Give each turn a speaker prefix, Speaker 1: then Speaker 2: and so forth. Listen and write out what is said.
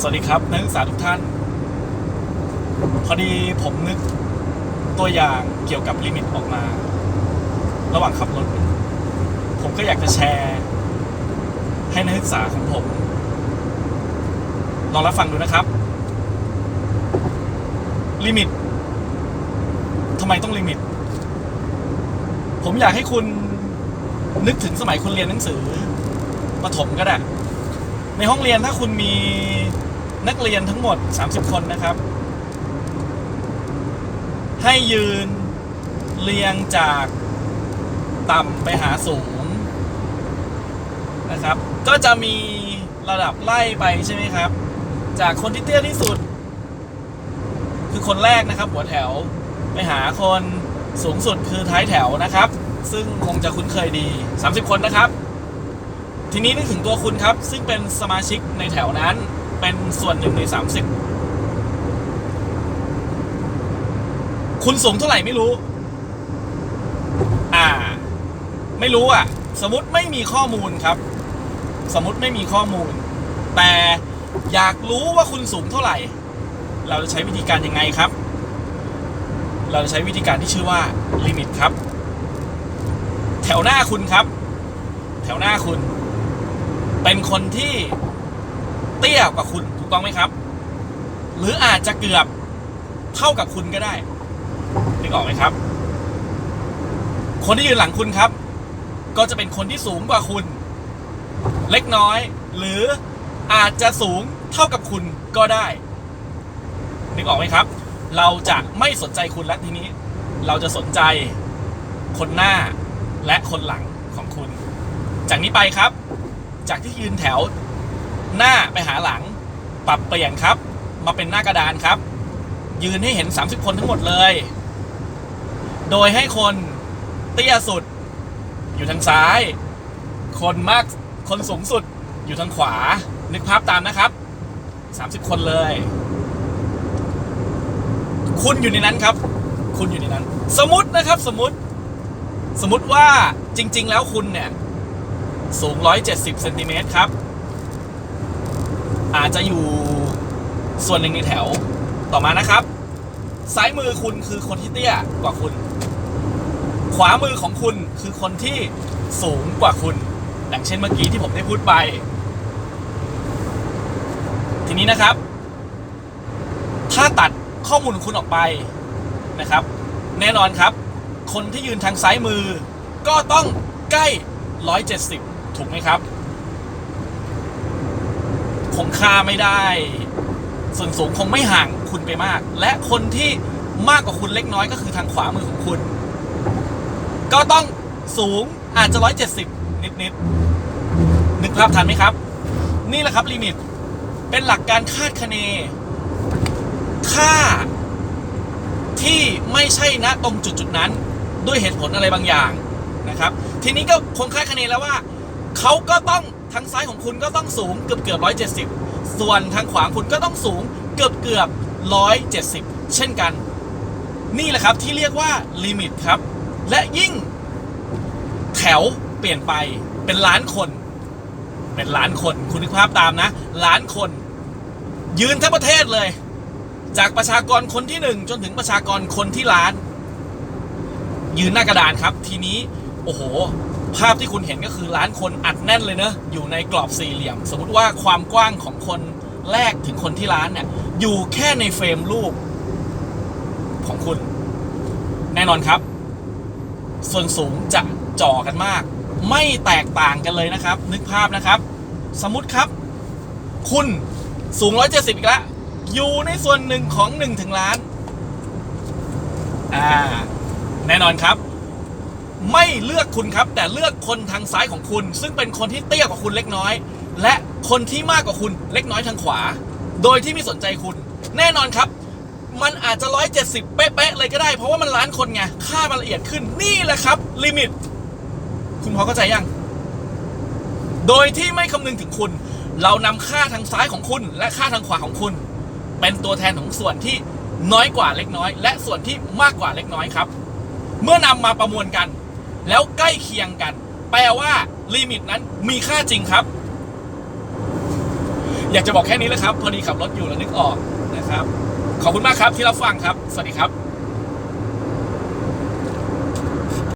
Speaker 1: สวัสดีครับนักศึกษาทุกท่าน พอดีผมนึกตัวอย่างเกี่ยวกับลิมิตออกมา ระหว่างขับรถ ผมก็อยากจะแชร์ ให้นักศึกษาของผม ลองรับฟังดูนะครับ ลิมิตทำไมต้องลิมิต ผมอยากให้คุณนึกถึงสมัยคุณเรียนหนังสือประถมก็ได้ในห้องเรียนถ้าคุณมี นักเรียนทั้งหมด 30 คนนะครับ ให้ยืนเรียงจากต่ำไปหาสูงนะครับ ก็จะมีระดับไล่ไปใช่ไหมครับ จากคนที่เตี้ยที่สุด คือคนแรกนะครับหัวแถวไปหาคนสูงสุดคือท้ายแถวนะครับ ซึ่งคงจะคุ้นเคยดี 30 คนนะครับ ทีนี้นึกถึงตัวคุณครับ ซึ่งเป็นสมาชิกในแถวนั้น เป็นส่วนหนึ่งใน30คุณสูงเท่าไหร่ไม่รู้ อ่า ไม่รู้อะ สมมติไม่มีข้อมูลครับ สมมติไม่มีข้อมูล แต่อยากรู้ว่าคุณสูงเท่าไหร่ เราจะใช้วิธีการยังไงครับ เราจะใช้วิธีการที่ชื่อว่าลิมิตครับ แถวหน้าคุณครับ แถวหน้าคุณ เป็นคนที่ เตี้ยกว่าคุณถูกต้องไหมครับ หรืออาจจะเกือบเท่ากับคุณก็ได้นึกออกไหมครับ คนที่ยืนหลังคุณครับ ก็จะเป็นคนที่สูงกว่าคุณ เล็กน้อย หรืออาจจะสูงเท่ากับคุณก็ได้นึกออกไหมครับ เราจะไม่สนใจคุณแล้วทีนี้ เราจะสนใจคนหน้าและคนหลังของคุณ จากนี้ไปครับ จากที่ยืนแถว หน้าไปหาหลัง ปรับเปลี่ยนครับ มาเป็นหน้ากระดานครับ ยืนให้เห็น 30 คนทั้งหมดเลย โดยให้คนเตี้ยสุด อยู่ทางซ้าย คนมากคนสูงสุดอยู่ทางขวา นึกภาพตามนะครับ 30 คนเลย คุณอยู่ในนั้นครับ คุณอยู่ในนั้น สมมตินะครับสมมติ สมมติว่าจริง ๆ แล้วคุณเนี่ย สูง 170เซนติเมตรครับ อาจจะอยู่ส่วนหนึ่งในแถวต่อมานะครับ ซ้ายมือคุณคือคนที่เตี้ยกว่าคุณ ขวามือของคุณคือคนที่สูงกว่าคุณ ดังเช่นเมื่อกี้ที่ผมได้พูดไป ทีนี้นะครับ ถ้าตัดข้อมูลของคุณออกไปนะครับ แน่นอนครับ คนที่ยืนทางซ้ายมือ ก็ต้องใกล้ 170 ถูกไหมครับ คงค่าไม่ได้ ส่วนสูงคงไม่ห่างคุณไปมาก และคนที่มากกว่าคุณเล็กน้อยก็คือทางขวามือของคุณ ก็ต้องสูงอาจจะ 170 นิดนิดๆนึกภาพทันไหมครับ นี่แหละครับลิมิต เป็นหลักการคาดคะเน ค่า ที่ไม่ใช่ณตรงจุดจุดนั้น ด้วยเหตุผลอะไรบางอย่างนะครับ ทีนี้ก็คงคาดคะเนแล้วว่า เขาก็ต้องางซ้ายของคุณก็ต้องสูงเกือบเกือบร้อยเจ็ดสิบส่วนทางขวาคุณก็ต้องสูงเกือบเกือบร้อยเจ็ดสิบเช่นกัน นี่แหละครับที่เรียกว่าลิมิตครับ และยิ่ง แถวเปลี่ยนไปเป็นล้านคน เป็นล้านคนคุณนึกภาพตามนะ ล้านคน ยืนทั้งประเทศเลย จากประชากรคนที่หนึ่งจนถึงประชากรคนที่ล้าน ยืนหน้ากระดานครับ ทีนี้ โอ้โห ภาพที่คุณเห็นก็คือล้านคนอัดแน่นเลยเนอะอยู่ในกรอบสี่เหลี่ยม สมมติว่าความกว้างของคนแรกถึงคนที่ล้านเนี่ย อยู่แค่ในเฟรมรูปของคุณ แน่นอนครับ ส่วนสูงจะจ่อกันมาก ไม่แตกต่างกันเลยนะครับ นึกภาพนะครับ สมมติครับ คุณสูง 170 อีกแล้วอยู่ในส่วนหนึ่งของ1ถึงล้าน อ่า แน่นอนครับ ไม่เลือกคุณครับ แต่เลือกคนทางซ้ายของคุณ ซึ่งเป็นคนที่เตี้ยกว่าคุณเล็กน้อย และคนที่มากกว่าคุณเล็กน้อยทางขวา โดยที่ไม่สนใจคุณ แน่นอนครับ มันอาจจะ 170 เป๊ะๆเลยก็ได้ เพราะว่ามันล้านคนไงค่ามันละเอียดขึ้นนี่แหละครับลิมิตคุณพอเข้าใจยัง โดยที่ไม่คำนึงถึงคุณ เรานำค่าทางซ้ายของคุณ และค่าทางขวาของคุณ เป็นตัวแทนของส่วนที่น้อยกว่าเล็กน้อย และส่วนที่มากกว่าเล็กน้อยครับ เมื่อนำมาประมวลกัน แล้วใกล้เคียงกัน แปลว่าลิมิตนั้นมีค่าจริงครับ อยากจะบอกแค่นี้แหละครับ พอดีขับรถอยู่แล้วนึกออกนะครับ ขอบคุณมากครับที่รับฟังครับ สวัสดีครับ